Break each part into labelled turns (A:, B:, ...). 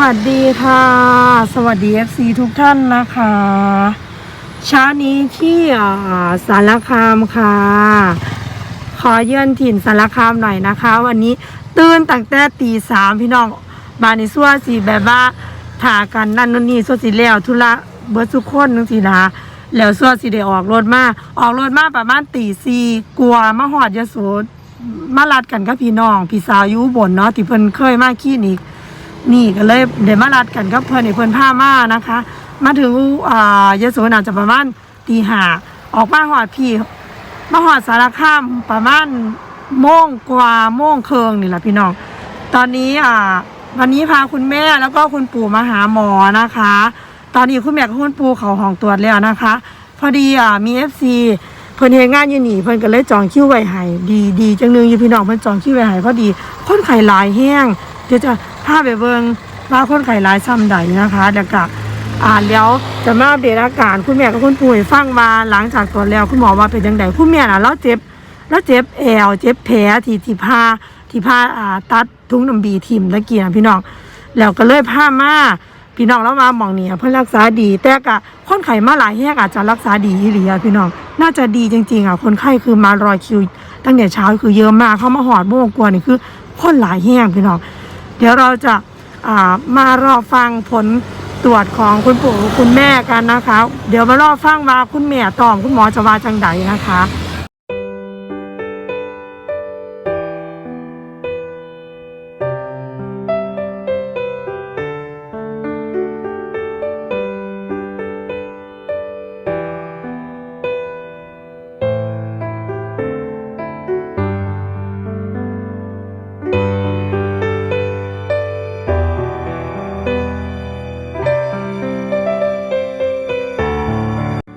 A: วัสดีค่ะ สวัสดี FC ทุกท่านนะคะเช้านี้ที่สารคามค่ะ ขอเยือนถิ่นสารคามหน่อยนะคะ วันนี้ตื่นตั้งแต่ตีสามพี่น้องบานในซัวสีแบบว่าถากันนั่นนู่นนี่ซัวสีแล้วธุระเบิร์สุกคนนึงสินะแล้วซัวสีได้ออกรถมาออกรถมาประมาณตีสี่กลัวมาหอดยโสมาลัดกันกับพี่น้อง พี่สาวยู่อุบนเนาะที่เพิ่นเคยมาขี้นี่ นี่ก็เลยเดี๋ยวมารัดกันกับเพื่อนในเพื่อนผ้ามานะคะ มาถึงอ่ายโสน่าจะประมาณตีห้าออกมาหอดพี่มาหอดสารคามประมาณโมงกว่าโมงเคืองนี่แหละพี่น้อง ตอนนี้อ่า วันนี้พาคุณแม่แล้วก็คุณปู่มาหาหมอนะคะ ตอนนี้คุณแม่กับคุณปู่เขาห้องตรวจแล้วนะคะ พอดีอ่ามีเอฟซีเพิ่นเฮงานอยู่นี่เพิ่นก็เลยจองคิวไว้ให้ดีดีจังหนึงอยู่พี่น้องเพิ่นจองคิวไว้ให้พอดีคนไข้หลายแห้ง เดี๋ยวจะพาไปเบิงว่าคนไข้หลายซ้ำใดนะคะแล้วก็อ่านแล้วจะมาอัปเดตอาการคุณแม่กับคุณปู่ฟังว่าหลังจากตรวจแล้วคุณหมอว่าเป็นจังไดคุณแม่น่ะเราเจ็บแล้วเจ็บแอวเจ็บแผลที่ที่ผ้าที่ผ้าอ่าตัดถุงน้ำบีทิมตะเกียบพี่น้องแล้วก็เลยพามาพี่น้องแล้วมาหมองเนี่ยเพื่อรักษาดี แต่กะคนไข้มาหลายแหกอาจจะรักษาดีอีหลีอะพี่น้องน่าจะดีจริงๆอะคนไข้คือมารอยคิว ตั้งแต่เช้าคือเยอะมากเข้ามาหอดโมงกว่านี่คือคนหลายแห้งพี่น้อง เดี๋ยวเราจะามารอฟังผลตรวจของคุณปู่คุณแม่กันนะคะ เดี๋ยวมารอฟังว่าคุณแม่ตอบคุณหมอจะว่าจังใดนะคะ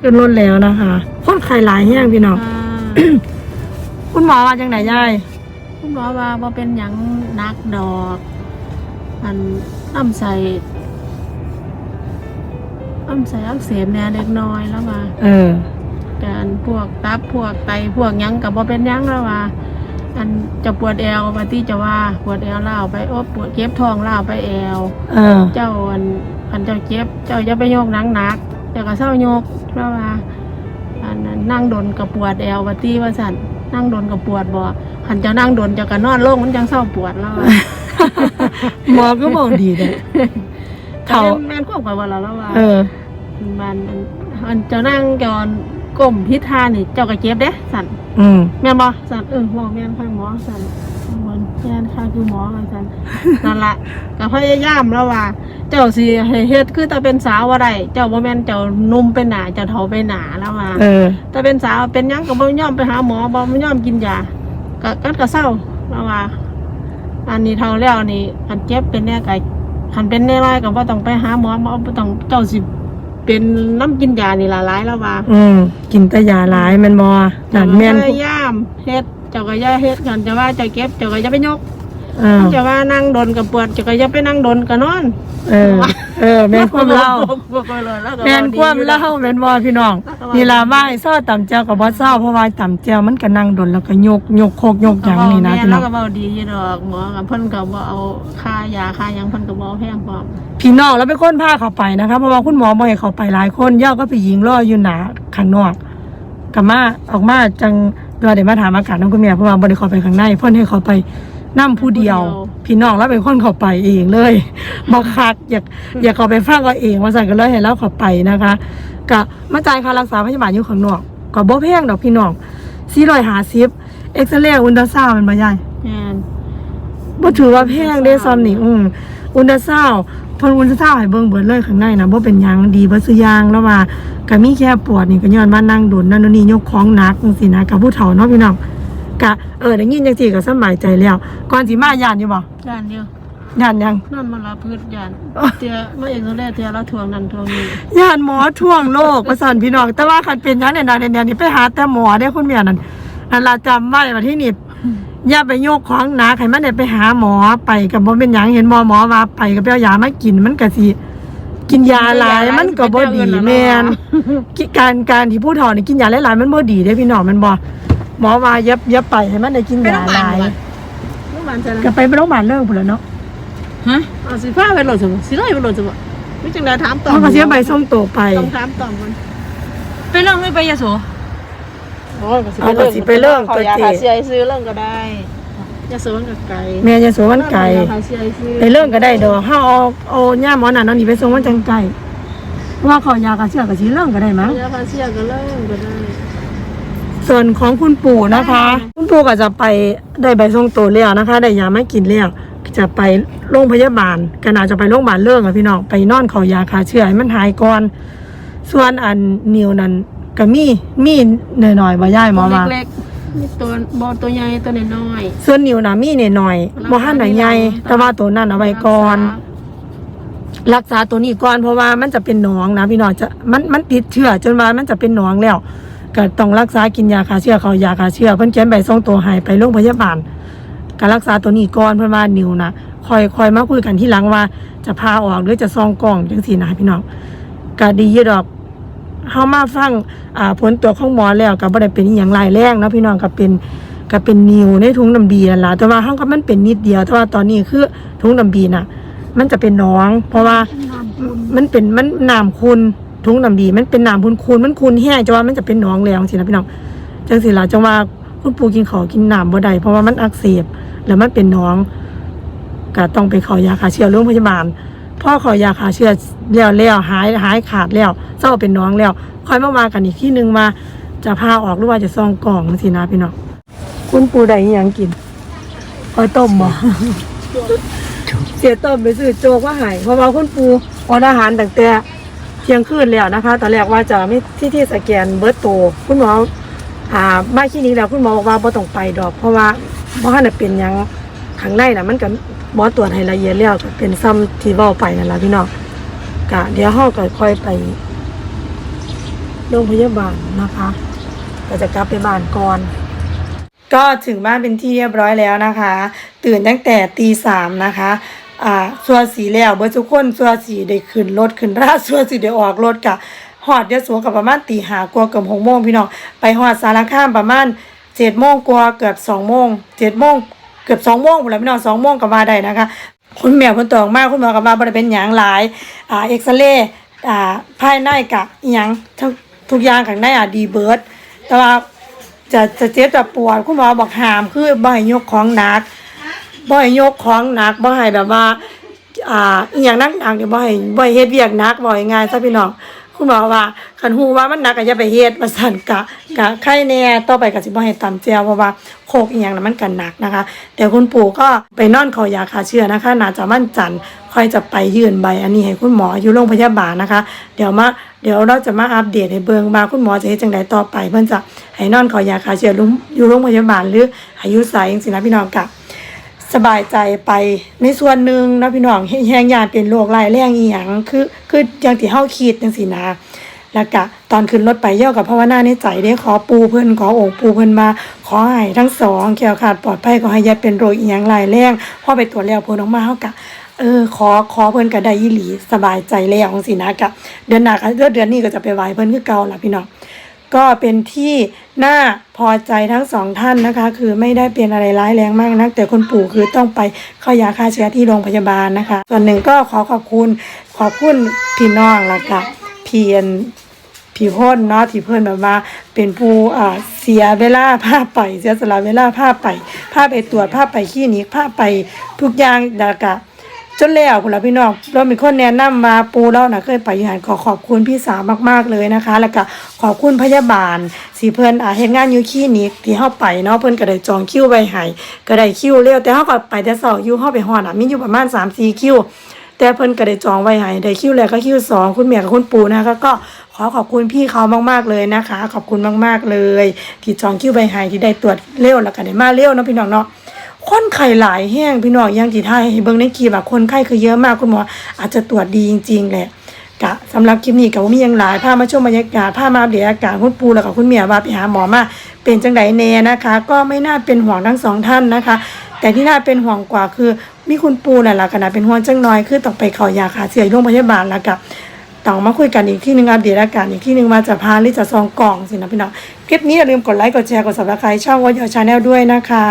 A: ขึ้นรถแล้วนะคะ คนไข้หลายแห้งพี่น้อง
B: อ่า
A: คุณหมอว่าจังไหนยาย
B: คุณหมอว่าบ่เป็นหยังนักดอกมันน้ำใส่น้ำใส่อักเสบแหน่เล็กน้อยแล้วว่า
A: เออ
B: การพวกตับพวกไตพวกหยังกับบ่เป็นหยังแล้วว่า อันจะปวดแอวปาที่จะว่าปวดแอวเล่าวไปโอ้ปวดเจ็บท้องเล่าวไปแอว
A: เออ
B: เจ้าอันอันเจ้าเจ็บ เจ้าอย่าไปโยกหนังหนักเจ้าก็เศร้าโยก เพราะว่าอันนั้นนั่งดนกับปวดแอวว่าตีว่าสั่นนั่งดนกับปวดบ่หันเจ้านั่งดนเจ้าก็นอนลงมันจังเศร้าปวดแล้วอะ
A: หมอก็บอกดีเลยเขา
B: แม่นแม่นควบกับว่าเราแล้วว่า
A: เออ
B: มันอันอันเจ้านั่งจอนก้มพิธานี่เจ้าก็เจ็บเด้สั่น
A: อืม
B: แม่นบ่สั่นเออหมอแม่นค่ะหมอสั่นห มอแม่นค่ะคือหมอว่าสั่นนั่นละก็พยายามแล้วว่า เจ้าสิให้เฮ็ดคือถ้าเป็นสาวว่าได้เจ้าบ่แม่นเจ้านุ่มเป็นหนาเจ้าเฒ่าเป็นหนาแล้วว่า
A: เออ
B: ถ้าเป็นสาวเป็นหยังก็บ่ยอมไปหาหมอบ่ยอมกินยาก็ก็ก็เศร้าแล้วว่า อันนี้เท่าแล้วนี่คันเจ็บเป็นแน่ก็คันเป็นแน่ร้ายก็บ่ต้องไปหาหมอบ่บ่ต้องเจ้าสิเป็นน้ำกินยานี่ละหลายแล้วว่า
A: อืมกินแต่ยาหลายแมันบอนั่นแม่น
B: พยายามเฮ็ด เจ้าก็อย่าเฮ็ดกันจะว่าเจ้าเก็บเจ้าก็อย่าไปยก
A: เออ
B: จะว่านั่งดนกับปวดเจ้าก็อย่าไปนั่งดนก็นอน
A: เออ เออแม่นความเล่า
B: แม่
A: แม่นความเล่าแม่นบอพี่น้องนี่ล่ะว่าให้ซ้อต่ำเจียวกับบ่เศร้าเพราะว่าต่ำเจียวมันก็นั่งดนแล้วก็ยกยกโคกยกหยังนี่นะ
B: แม่
A: พี่น้
B: แล้
A: อ
B: ว
A: ง
B: ก็เบาดีอยู่ดอกหมอกับเพิ่นก็บ่เอาค่ายาค่าหยังเพิ่นก็บ่เอาแพงพร้อม
A: พี่น้องแล้วเป็นคนพาเขาไปนะคะเพราะว่าคุณหมอบ่ให้เขาไปหลายคนย่าก็ไปยิงรออยู่หนาข้างนอกกลับมาออกมาจัง เราได้มาถามอากาศน้องคุณแม่เพราะว่าบ่ได้เข้าไปข้างในเพิ่นให้เขาไปนั่ผู้เดียว พี่น้องแล้วเป็นคนเขาไปเองเลยบอกคักอยากอยากเขาไปฟังก็เองว่าสั่นก็เลยให้เราเขาไปนะคะกะมาจ่ายค่ารักษาพยาบาลอยู่ข้างนอกก็บ่แพงดอกพี่น้อง450เอ็กซเรย์อุลตราซาวด์มันบ่ใหญ่
B: แม่น
A: บ่ถือว่าแพงเด้ซ้ำนี่อืมอุลตราซาวด์เพิ่นอุลตราซาวด์ให้เบิ่งเบิดเลยข้างในนะบ่เป็นหยังดีเบ่ซุอย่างแล้วว่าก็มีแค่ปวดนี่ก็ย้อนว่านั่งโดนนั่นโน่นนี่ยกของหนักจังซี่นะกับผู้เฒ่าเนาะพี่น้องก็เออได้ยินจังซี่ก็สำบายใจแล้ว ก่อนสิมาย่านอยู่บ่
B: ย่านเดียว
A: ย่านหยัง
B: นั่นมันละพืชย่านเตียมาเองก็ได้เตียแล้วทวงนั่นทวงนี่
A: ย่านหมอท่วงโลกประสานพี่น้อง แต่ว่าคันเป็นหยังเนี่ยนะเนี่ยนี่ไปหาแต่หมอได้คุณแม่นั่นนั่นล่ะจำไว้ว่าที่นี่ อย่าไปโยกของหนักให้มันได้ไปหาหมอไปก็บ่เป็นหยังเห็นหมอหมอว่าไปก็ไปเอายามากินมันก็สิกินยาหลายมันก็บ่ดีแม่นกิการการที่ผู้เฒ่านี่กินยาหลายๆมันบ่ดีเด้พี่น้องมันบ่หมอว่าอย่าอย่าไปให้มันได้กินยาหลาย
B: โรงพยาบาลจะ
A: ก็ไปโรงพยาบาลเลิกพุ่นแล้วเนาะ
C: ฮะ
B: เอาสิพาไปโหลดสมสิเลยไปโหลดสมไม่จังได้ถามต่อ
A: เขาก็เสียใบส่งตัวไป
B: ต้องถามต่อมัน
C: ไปเรื่องไม่ไปยโส
B: โอ้ยก็สิ
A: เอาก็สิไปเริ่ม
B: ขอ
A: ตัว
B: อยาก
A: เจ
B: หาเสียซื้อเรื่องก็ได้ยาสูบกับไก่
A: แม่จะสวนมันไก่
B: หาเสียซื้อ
A: ไปเรื่องก็ได้ดอกเฮาเอาเอาย่าหมอนั่นเอานี่ไปส่งมันจังไก่เพราะว่าเขายากระเชื่อกับสีเรื่องก็ได้มั้ง
B: ยาพาเสียก็เริ่มก็ได้
A: ส่วนของคุณปู่นะคะ คุณปู่ก็จะไปได้ใบส่งตัวแล้วนะคะ ได้ยาไม่กินแล้วจะไปโรงพยาบาลก็น่าจะไปโรงพยาบาลเรื่องอะพี่น้องไปนอนเขายาคาเชื้อให้มันหายก่อน ส่วนอันนิวนั้น ก็มีมีหน่อยๆบ่ย่ายหมอมา
B: เล็กๆนี่ตัวบอตัวใหญ่ตัวน้อย
A: ส่วนนิวน่ะมีหน่อยๆบ่หันน่ะใหญ่แต่ว่าตัวนั้นเอาไว้ก่อน รักษาตัวนี้ก่อนเพราะว่ามันจะเป็นหนองนะพี่น้องจะมันมันติดเชื้อจนว่ามันจะเป็นหนองแล้วก็ต้องรักษากินยาฆ่าเชื้อเขายาฆ่าเชื้อเพิ่นเขียนใบส่งตัวให้ไปโรงพยาบาลก็รักษาตัวนี้ก่อนเพิ่นว่านิวนะคอยคอยมาคุยกันที่หลังว่าจะพาออกหรือจะซองกล่องจังซี่นะพี่น้องก็ดีอยู่ดอก เฮามาฟังอ่าผลตรวจของหมอแล้วก็บ่ได้เป็นอหย่างร้ายแรงเนาะพี่น้องก็เป็นก็เป็นนิวในถุงน้ำบีนั่นล่ะแต่ว่าเฮาก็มันเป็นนิดเดียว แต่ว่าตอนนี้คือถุงน้ำบีน่ะ มันจะเป็นหนอง เพราะว่ามันเป็นมันน้ำคุณทุงน้ำดี มันเป็นน้ำคุณคุณมันคุณแห้งจังว่ามันจะเป็นหนองแล้วสินะพี่น้องจังสิล่ะจังว่าคุณปู่กินขอกินน้ำบ่ได้เพราะว่ามันอักเสบแล้วมันเป็นหนองก็ต้องไปขอยาฆ่าเชื้อโรงพยาบาล พ่อขอยาฆ่าเชื้อแล้วแล้วหายหายขาดแล้วเจ้าเป็นหนองแล้วค่อยมาว่ากันอีกที่หนึ่งว่าจะพาออกหรือว่าจะซองกล่องสินะพี่น้องคุณปู่ได้อิหยังกินคอยต้มบ่เสียต้มไปซื้อโจกว่าหายเพราะว่าคุณปูอดอาหารตั้งแต่เที่ยงคืนแล้วนะคะตอนแรกว่าจะไม่ที่ที่สแกนเบิร์ตโต คุณหมออ่ามาคลินิกแล้วคุณหมอบอกว่าบ่ต้องไปดอก เพราะว่าบ่ทันได้เป็นหยัง ข้างในนะมันก็หมอตรวจให้ละเอียดแล้วก็เป็นซ้ำที่เว้าไปนั่นล่ะพี่น้องกะเดี๋ยวเฮาก็ค่อยไปโรงพยาบาลนะคะก็จะกลับไปบ้านก่อน ก็ถึงบ้านเป็นที่เรียบร้อยแล้วนะคะ ตื่นตั้งแต่ตีสามนะคะอ่าสัวสีแล้วเบอร์ทุกคนสัวสีได้ขึ้นรถขึ้นราสัวสีได้ออกรถกะหอดเดียวสัวกับประมาณตีหากว่าเกือบหกโมงพี่น้องไปหอดสารคามประมาณเจ็ดโมงกว่าเกือบสองโมงเจ็ดโมง เกือบสองโมงหมแล้วพี่น้องสองโมงก็มาได้นะคะ คุณแม่คุณตองมากคุณหมอกับมาบริเป็นอย่างหลายอ่าเอ็กซเรย์อ่าภายในกะอหยังทุกทุกอย่างข้างในอะดีเบิร์ดแต่ว่าจะจะเจ็บจะปวดคุณหมอบอกห้ามคือบ่ให้ยกของหนักบ่ให้ยกของหนักบ่ให้แบบว่า อ่าอหย่างนักหนักเนี่ยบ่ให้บ่ให้เฮ็ดเวียกหนักบ่ให้ง่ายซะพี่น้อง คุณหมอว่าคันฮู้ว่ามันหนักก็อย่าไปเฮ็ดว่าซั่นกะกะไข้แน่ต่อไปก็สิบ่ให้ตำแจวเพราะว่าโคกอีหยังน่ะมันก็หนักนะคะ แต่คุณปู่ก็ไปนอนขายาฆ่าเชื้อนะคะน่าจะมั่นจันทร์ค่อยจะไปยื่นใบอันนี้ให้คุณหมออยู่โรงพยาบาลนะคะ เดี๋ยวมาเดี๋ยวเราจะมาอัปเดตให้เบิงว่าคุณหมอจะเฮ็ดจังไดต่อไป เพิ่นจะให้นอนขายาฆ่าเชื้ออยู่โรงพยาบาลหรือให้อยู่ไสจังซี่นะพี่น้องกะ สบายใจไปในส่วนหนึ่งนะพี่น้องแห้งยานเป็นโรคร้ายแรงอีหยังคือคืออย่างที่เฮาคิดจังซี่นะแล้วก็ตอนขึ้นรถไปเยี่ยวกับภาวนาในใจได้ขอปูเพิ่นขอองค์ปูเพิ่นมา ขอให้ทั้งสองแคล้วคลาดปลอดภัยขอให้อยาเป็นโรคอีหยังร้ายแรงพอไปตรวจแล้วผลออกมาเฮาก็เออขอขอเพิ่นก็ได้อีหลีสบายใจแล้วจังซี่นะกะเดือนหน้าก็เดือนนี้ก็จะไปไหว้เพิ่นคือเก่าล่ะพี่น้อง ก็เป็นที่น่าพอใจทั้งสองท่านนะคะ คือไม่ได้เป็นอะไรร้ายแรงมากนัก แต่คุณปู่คือต้องไปเข้ายาฆ่าเชื้อที่โรงพยาบาลนะคะ ส่วนหนึ่งก็ขอขอบคุณขอบคุณพี่น้องละกะเพียนพี่พ่นเนาะที่เพื่อนแบบว่าเป็นผู้อ่าเสียเวลาพาไปเสียสละเวลาพาไปพาไปตรวจพาไปคลินิกพาไปทุกอย่างแล้วกะ จนแล้วคุณละพี่น้องเรามีคนแนะนำมาปูเรานะเคยไปอยู่หันขอขอบคุณพี่สาวมากๆเลยนะคะ แล้วก็ขอบคุณพยาบาลสีเพิ่นอ่าเฮ็ดงานอยู่คลินิกที่เฮาไปเนาะเพิ่นก็ได้จองคิวไว้ให้ก็ได้คิวเร็วแต่เฮาก็ไปแต่เช้าอยู่เฮาไปฮอดอะมีอยู่ประมาณ3-4คิวแต่เพิ่นก็ได้จองไว้ให้ได้คิวแรกก็คิวสองคุณแม่กับคุณปู่นะคะก็ขอขอบคุณพี่เขามากๆเลยนะคะ ขอบคุณมากๆเลย ที่จองคิวไว้ให้ที่ได้ตรวจเร็วแล้วก็ได้มาเร็วเนาะพี่น้องเนาะ คนไข้หลายแห้งพี่น้องอยังที่ไทยเบิ่งในคลิปอะคนไข้คือเยอะมากคุณหมออาจจะตรวจดีจริงๆแหละกะสำหรับคลิปนี้ก็บ่มียังหลายพามาชมบรรยากาศพามาอัปเดตอาการคุณปูแล้วก็คุณเมียว่าไปหาหมอมาเป็นจังไดแน่นะคะ ก็ไม่น่าเป็นห่วงทั้งสองท่านนะคะ แต่ที่น่าเป็นห่วงกว่าคือมีคุณปูนั่นล่ะขนาดเป็นห่วงจังน้อยคือต้องไปเข้ายาขาเสียโรงพยาบาลแล้วกับต้องมาคุยกันอีกที่หนึ่งอัปเดตอาการอีกที่หนึ่งมาจะพาหรือจะซองกล่องสินะพี่น้องคลิปนี้อย่าลืมกดไลค์กดแชร์กด subscribe ช่องวอยชาแนลด้วยนะคะ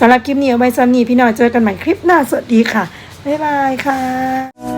A: สำหรับคลิปนี้เอาไว้สำนีพี่น้องเจอกันใหม่คลิปหน้าสวัสดีค่ะ บ๊ายบายค่ะ